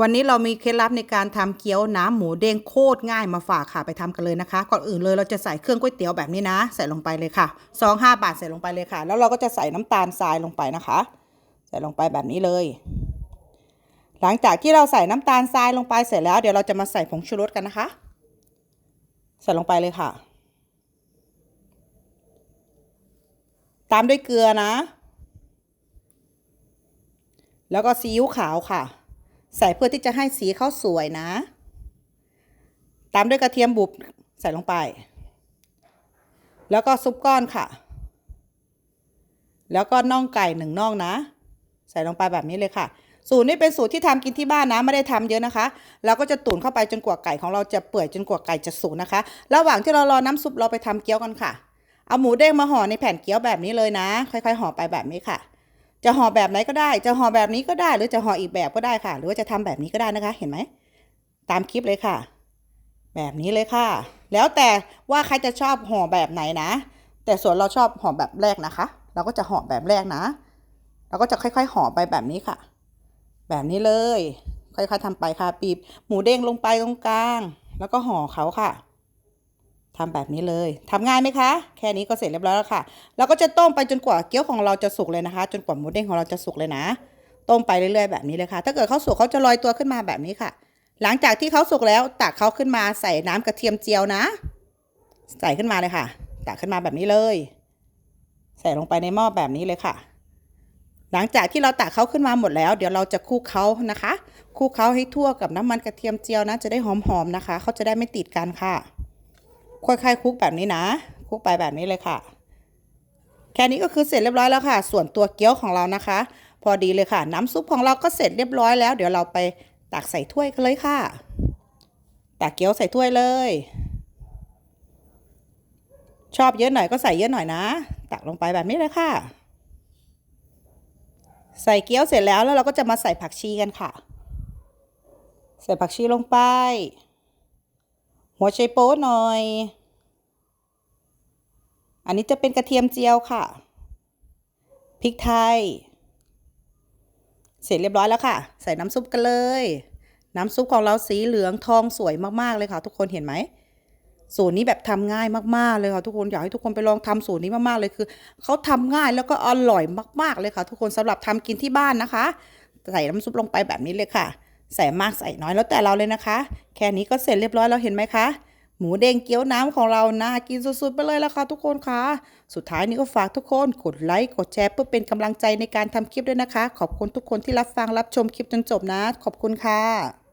วันนี้เรามีเคล็ดลับในการทำเกี๊ยวน้ำหมูเด้งโคตรง่ายมาฝากค่ะไปทำกันเลยนะคะ ก่อนอื่นเลยเราจะใส่เครื่องก๋วยเตี๋ยวแบบนี้นะ ใส่ลงไปเลยค่ะซองห้าบาทใส่ลงไปเลยค่ะ แล้วเราก็จะใส่น้ำตาลทรายลงไปนะคะ ใส่ลงไปแบบนี้เลย หลังจากที่เราใส่น้ำตาลทรายลงไปเสร็จแล้ว เดี๋ยวเราจะมาใส่ผงชูรสกันนะคะ ใส่ลงไปเลยค่ะ ตามด้วยเกลือนะ แล้วก็ซีอิ๊วขาวค่ะ ใส่เพื่อที่จะให้สีเขาสวยนะ ตามด้วยกระเทียมบุบใส่ลงไป แล้วก็ซุปก้อนค่ะ แล้วก็น่องไก่หนึ่งน่องนะ ใส่ลงไปแบบนี้เลยค่ะ สูตรนี้เป็นสูตรที่ทำกินที่บ้านนะไม่ได้ทำเยอะนะคะ เราก็จะตุ๋นเข้าไปจนกว่าไก่ของเราจะเปื่อยจนกว่าไก่จะสุกนะคะ ระหว่างที่เรารอน้ำซุปเราไปทำเกี๊ยวกันค่ะ เอาหมูเด้งมาห่อในแผ่นเกี๊ยวแบบนี้เลยนะ ค่อยๆห่อไปแบบนี้ค่ะ จะห่อแบบไหนก็ได้ จะห่อแบบนี้ก็ได้ หรือจะห่ออีกแบบก็ได้ค่ะ หรือว่าจะทำแบบนี้ก็ได้นะคะ เห็นไหม ตามคลิปเลยค่ะ แบบนี้เลยค่ะ แล้วแต่ว่าใครจะชอบห่อแบบไหนนะ แต่ส่วนเราชอบห่อแบบแรกนะคะ เราก็จะห่อแบบแรกนะ เราก็จะค่อยๆห่อไปแบบนี้ค่ะ แบบนี้เลย ค่อยๆทำไปค่ะ ปีบหมูเด้งลงไปตรงกลาง แล้วก็ห่อเขาค่ะ ทำแบบนี้เลยทำง่ายไหมคะ แค่นี้ก็เสร็จเรียบร้อยแล้วค่ะ เราก็จะต้มไปจนกว่าเกี๊ยวของเราจะสุกเลยนะคะ จนกว่าหมูเด้งของเราจะสุกเลยนะ ต้มไปเรื่อยๆแบบนี้เลยค่ะ ถ้าเกิดเขาสุกเขาจะลอยตัวขึ้นมาแบบนี้ค่ะ หลังจากที่เขาสุกแล้วตักเขาขึ้นมาใส่น้ำกระเทียมเจียวนะ ใส่ขึ้นมาเลยค่ะ ตักขึ้นมาแบบนี้เลย ใส่ลงไปในหม้อแบบนี้เลยค่ะ หลังจากที่เราตักเขาขึ้นมาหมดแล้ว เดี๋ยวเราจะคลุกเขานะคะคลุกเขาให้ทั่วกับน้ำมันกระเทียมเจียวนะ จะได้หอมๆนะคะเขาจะได้ไม่ติดกันค่ะ ค่อยๆคลุกแบบนี้นะคลุกไปแบบนี้เลยค่ะ แค่นี้ก็คือเสร็จเรียบร้อยแล้วค่ะ ส่วนตัวเกี๊ยวของเรานะคะ พอดีเลยค่ะ น้ำซุปของเราก็เสร็จเรียบร้อยแล้ว เดี๋ยวเราไปตักใส่ถ้วยกันเลยค่ะ ตักเกี๊ยวใส่ถ้วยเลย ชอบเยอะหน่อยก็ใส่เยอะหน่อยนะ ตักลงไปแบบนี้เลยค่ะ ใส่เกี๊ยวเสร็จแล้วแล้วเราก็จะมาใส่ผักชีกันค่ะ ใส่ผักชีลงไป หัวไชโป๊หน่อย อันนี้จะเป็นกระเทียมเจียวค่ะ พริกไทย เสร็จเรียบร้อยแล้วค่ะ ใส่น้ำซุปกันเลย น้ำซุปของเราสีเหลืองทองสวยมากๆเลยค่ะ ทุกคนเห็นไหม สูตรนี้แบบทำง่ายมากๆเลยค่ะทุกคนอยากให้ทุกคนไปลองทำสูตรนี้มากๆเลยคือเขาทำง่ายแล้วก็อร่อยมากๆเลยค่ะ ทุกคนสำหรับทำกินที่บ้านนะคะ ใส่น้ำซุปลงไปแบบนี้เลยค่ะ ใส่มากใส่น้อยแล้วแต่เราเลยนะคะ แค่นี้ก็เสร็จเรียบร้อยเราเห็นไหมคะ หมูเด้งเกี๊ยวน้ำของเราน่ากินสุดๆไปเลยละค่ะทุกคนค่ะ สุดท้ายนี้ก็ฝากทุกคนกดไลค์กดแชร์เพื่อเป็นกำลังใจในการทำคลิปด้วยนะคะ ขอบคุณทุกคนที่รับฟังรับชมคลิปจนจบนะ ขอบคุณค่ะ